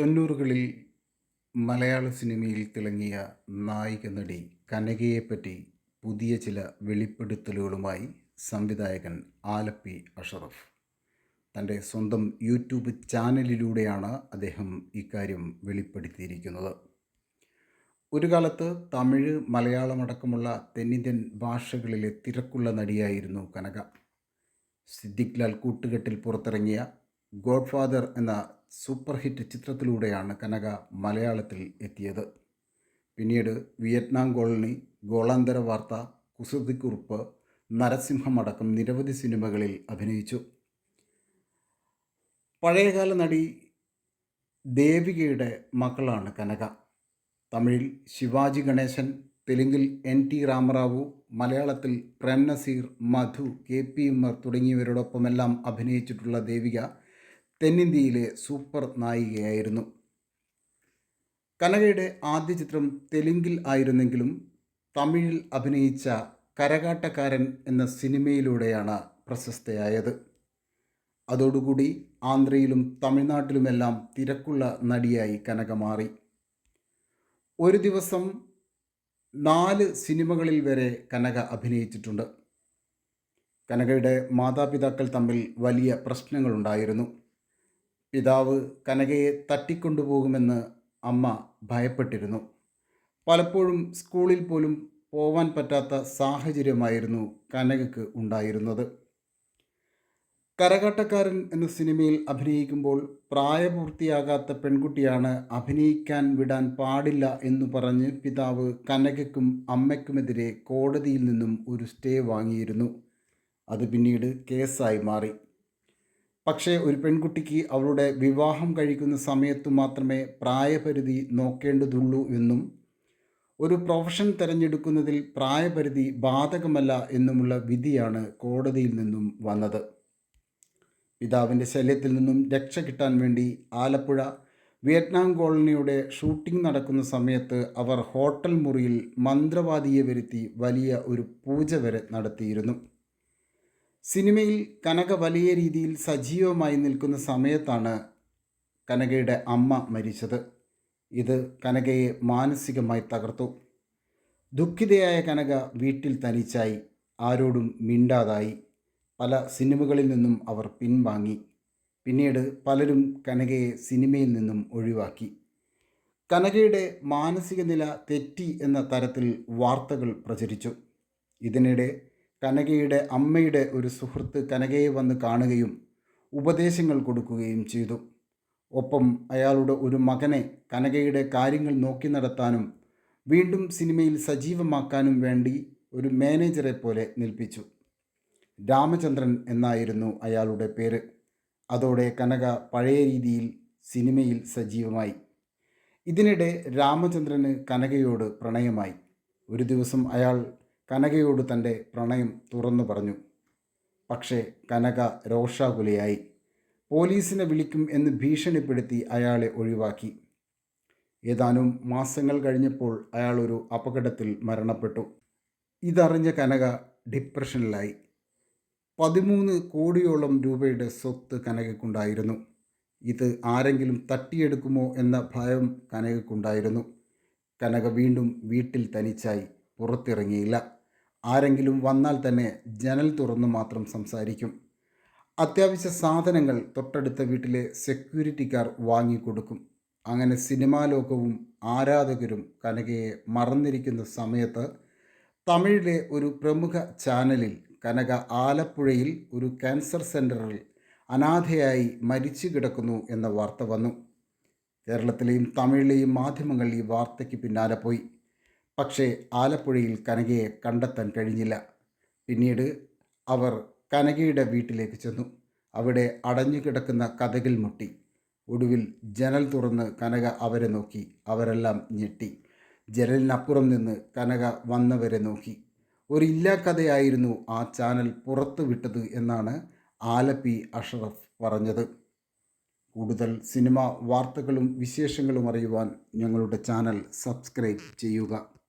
തൊണ്ണൂറുകളിൽ മലയാള സിനിമയിൽ തിളങ്ങിയ നായിക നടി കനകയെപ്പറ്റി പുതിയ ചില വെളിപ്പെടുത്തലുകളുമായി സംവിധായകൻ ആലപ്പി അഷറഫ്. തന്റെ സ്വന്തം യൂട്യൂബ് ചാനലിലൂടെയാണ് അദ്ദേഹം ഇക്കാര്യം വെളിപ്പെടുത്തിയിരിക്കുന്നത്. ഒരു കാലത്ത് തമിഴ് മലയാളമടക്കമുള്ള തെന്നിന്ത്യൻ ഭാഷകളിലെ തിരക്കുള്ള നടിയായിരുന്നു കനക. സിദ്ദിഖ് ലാൽ കൂട്ടുകെട്ടിൽ പുറത്തിറങ്ങിയ ഗോഡ് ഫാദർ എന്ന സൂപ്പർ ഹിറ്റ് ചിത്രത്തിലൂടെയാണ് കനക മലയാളത്തിൽ എത്തിയത്. പിന്നീട് വിയറ്റ്നാം കോളനി ഗോളാന്തര വാർത്ത കുസൃതിക്കുറിപ്പ് നരസിംഹം അടക്കം നിരവധി സിനിമകളിൽ അഭിനയിച്ചു. പഴയകാല നടി ദേവികയുടെ മക്കളാണ് കനക. തമിഴിൽ ശിവാജി ഗണേശൻ തെലുങ്കിൽ എൻ ടി രാമറാവു മലയാളത്തിൽ പ്രേംനസീർ മധു കെ പി ഉമ്മർ തുടങ്ങിയവരോടൊപ്പമെല്ലാം അഭിനയിച്ചിട്ടുള്ള ദേവിക തെന്നിന്ത്യയിലെ സൂപ്പർ നായികയായിരുന്നു. കനകയുടെ ആദ്യ ചിത്രം തെലുങ്കിൽ ആയിരുന്നെങ്കിലും തമിഴിൽ അഭിനയിച്ച കരകാട്ടക്കാരൻ എന്ന സിനിമയിലൂടെയാണ് പ്രശസ്തയായത്. അതോടുകൂടി ആന്ധ്രയിലും തമിഴ്നാട്ടിലുമെല്ലാം തിരക്കുള്ള നടിയായി കനക മാറി. ഒരു ദിവസം നാല് സിനിമകളിൽ വരെ കനക അഭിനയിച്ചിട്ടുണ്ട്. കനകയുടെ മാതാപിതാക്കൾ തമ്മിൽ വലിയ പ്രശ്നങ്ങളുണ്ടായിരുന്നു. പിതാവ് കനകയെ തട്ടിക്കൊണ്ടുപോകുമെന്ന് അമ്മ ഭയപ്പെട്ടിരുന്നു. പലപ്പോഴും സ്കൂളിൽ പോലും പോവാൻ പറ്റാത്ത സാഹചര്യമായിരുന്നു കനകയ്ക്ക് ഉണ്ടായിരുന്നത്. കരകാട്ടക്കാരൻ എന്ന സിനിമയിൽ അഭിനയിക്കുമ്പോൾ പ്രായപൂർത്തിയാകാത്ത പെൺകുട്ടിയാണ് അഭിനയിക്കാൻ വിടാൻ പാടില്ല എന്ന് പറഞ്ഞ് പിതാവ് കനകയ്ക്കും അമ്മയ്ക്കുമെതിരെ കോടതിയിൽ നിന്നും ഒരു സ്റ്റേ വാങ്ങിയിരുന്നു. അത് പിന്നീട് കേസായി മാറി. പക്ഷേ ഒരു പെൺകുട്ടിക്ക് അവളുടെ വിവാഹം കഴിക്കുന്ന സമയത്തു മാത്രമേ പ്രായപരിധി നോക്കേണ്ടതുള്ളൂ എന്നും ഒരു പ്രൊഫഷൻ തിരഞ്ഞെടുക്കുന്നതിൽ പ്രായപരിധി ബാധകമല്ല എന്നുമുള്ള വിധിയാണ് കോടതിയിൽ നിന്നും വന്നത്. പിതാവിന്റെ ശല്യത്തിൽ നിന്നും രക്ഷ കിട്ടാൻ വേണ്ടി ആലപ്പുഴ വിയറ്റ്നാം കോളനിയുടെ ഷൂട്ടിംഗ് നടക്കുന്ന സമയത്ത് അവർ ഹോട്ടൽ മുറിയിൽ മന്ത്രവാദിയെ വരുത്തി വലിയ ഒരു പൂജ വരെ നടത്തിയിരുന്നു. സിനിമയിൽ കനക വലിയ രീതിയിൽ സജീവമായി നിൽക്കുന്ന സമയത്താണ് കനകയുടെ അമ്മ മരിച്ചത്. ഇത് കനകയെ മാനസികമായി തകർത്തു. ദുഃഖിതയായ കനക വീട്ടിൽ തനിച്ചായി. ആരോടും മിണ്ടാതായി. പല സിനിമകളിൽ നിന്നും അവർ പിൻവാങ്ങി. പിന്നീട് പലരും കനകയെ സിനിമയിൽ നിന്നും ഒഴിവാക്കി. കനകയുടെ മാനസിക നില തെറ്റി എന്ന തരത്തിൽ വാർത്തകൾ പ്രചരിച്ചു. ഇതിനിടെ കനകയുടെ അമ്മയുടെ ഒരു സുഹൃത്ത് കനകയെ വന്ന് കാണുകയും ഉപദേശങ്ങൾ കൊടുക്കുകയും ചെയ്തു. ഒപ്പം അയാളുടെ ഒരു മകനെ കനകയുടെ കാര്യങ്ങൾ നോക്കി നടത്താനും വീണ്ടും സിനിമയിൽ സജീവമാക്കാനും വേണ്ടി ഒരു മാനേജറെ പോലെ നിൽപ്പിച്ചു. രാമചന്ദ്രൻ എന്നായിരുന്നു അയാളുടെ പേര്. അതോടെ കനക പഴയ രീതിയിൽ സിനിമയിൽ സജീവമായി. ഇതിനിടെ രാമചന്ദ്രന് കനകയോട് പ്രണയമായി. ഒരു ദിവസം അയാൾ കനകയോട് തന്റെ പ്രണയം തുറന്നു പറഞ്ഞു. പക്ഷേ കനക രോഷാകുലയായി. പോലീസിനെ വിളിക്കും എന്ന് ഭീഷണിപ്പെടുത്തി അയാളെ ഒഴിവാക്കി. ഏതാനും മാസങ്ങൾ കഴിഞ്ഞപ്പോൾ അയാൾ ഒരു അപകടത്തിൽ മരണപ്പെട്ടു. ഇതറിഞ്ഞ കനക ഡിപ്രഷനിലായി. പതിമൂന്ന് കോടിയോളം രൂപയുടെ സ്വത്ത് കനകയ്ക്കുണ്ടായിരുന്നു. ഇത് ആരെങ്കിലും തട്ടിയെടുക്കുമോ എന്ന ഭയം കനകയ്ക്കുണ്ടായിരുന്നു. കനക വീണ്ടും വീട്ടിൽ തനിച്ചായി പുറത്തിറങ്ങിയില്ല. ആരെങ്കിലും വന്നാൽ തന്നെ ജനൽ തുറന്നു മാത്രം സംസാരിക്കും. അത്യാവശ്യ സാധനങ്ങൾ തൊട്ടടുത്ത വീട്ടിലെ സെക്യൂരിറ്റിക്കാർ വാങ്ങിക്കൊടുക്കും. അങ്ങനെ സിനിമാ ലോകവും ആരാധകരും കനകയെ മറന്നിരിക്കുന്ന സമയത്ത് തമിഴിലെ ഒരു പ്രമുഖ ചാനലിൽ കനക ആലപ്പുഴയിൽ ഒരു ക്യാൻസർ സെന്ററിൽ അനാഥയായി മരിച്ചു കിടക്കുന്നു എന്ന വാർത്ത വന്നു. കേരളത്തിലെയും തമിഴിലെയും മാധ്യമങ്ങൾ ഈ വാർത്തയ്ക്ക് പിന്നാലെ പോയി. പക്ഷേ ആലപ്പുഴയിൽ കനകയെ കണ്ടെത്താൻ കഴിഞ്ഞില്ല. പിന്നീട് അവർ കനകയുടെ വീട്ടിലേക്ക് ചെന്നു. അവിടെ അടഞ്ഞു കിടക്കുന്ന കഥകിൽ മുട്ടി. ഒടുവിൽ ജനൽ തുറന്ന് കനക അവരെ നോക്കി. അവരെല്ലാം ഞെട്ടി. ജനലിനപ്പുറം നിന്ന് കനക വന്നവരെ നോക്കി. ഒരു ഇല്ലാക്കഥയായിരുന്നു ആ ചാനൽ പുറത്തു വിട്ടത് എന്നാണ് ആലപ്പി അഷറഫ് പറഞ്ഞത്. കൂടുതൽ സിനിമ വാർത്തകളും വിശേഷങ്ങളും അറിയുവാൻ ഞങ്ങളുടെ ചാനൽ സബ്സ്ക്രൈബ് ചെയ്യുക.